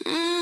ฉั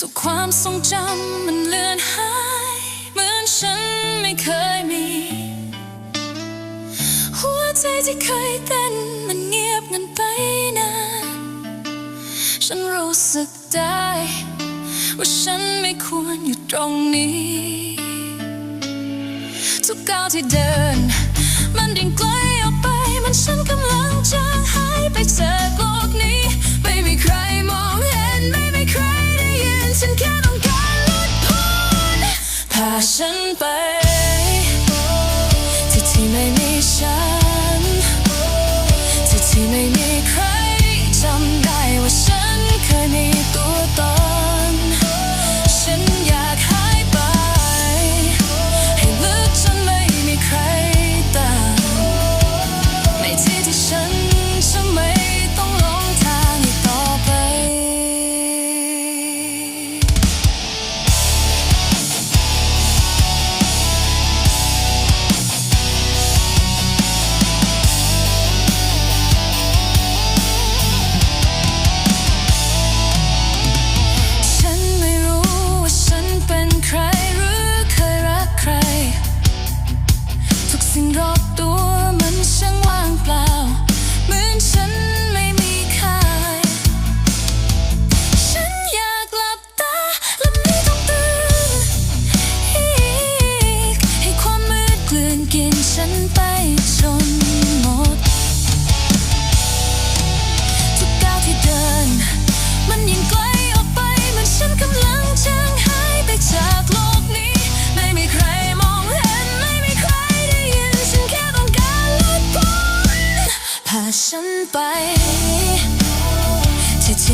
ทุกความทรงจำมันเลือนหาย เหมือนฉันไม่เคยมี หัวใจที่เคยเต้นมันเงียบงันไปนานฉันรู้สึกได้ ว่าฉันไม่ควรอยู่ตรงนี้ ทุกก้าวที่เดิน มันยิ่งไกลออกไปมันฉันกำลัง ไปที่ที่ไม่มีฉันที่ที่ไม่มีใครจำ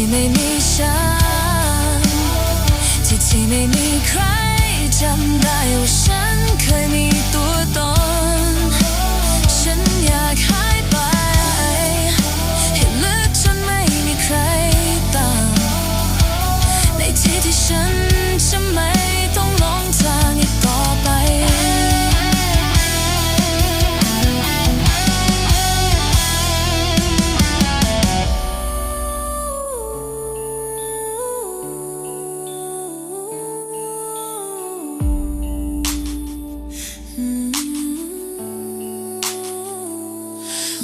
ที่ที่ไม่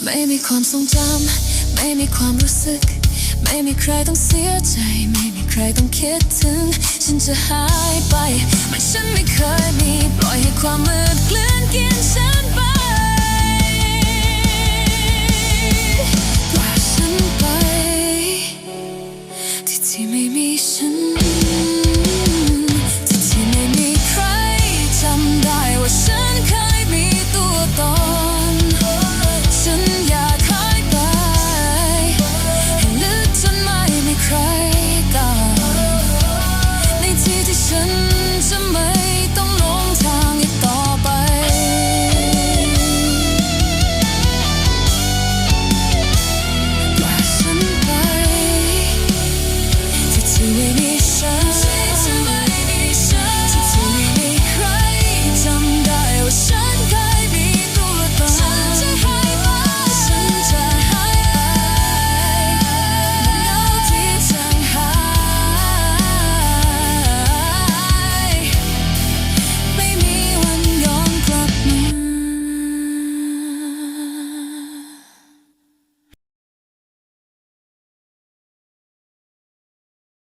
ไม่มีความทรงจำไม่มีความรู้สึก ไม่มีใครต้องเสียใจ ไม่มีใครต้องคิดถึง ฉันจะหายไปไม่ฉันไม่เคยมี ปล่อยให้ความมืดเกลื่อนกินฉัน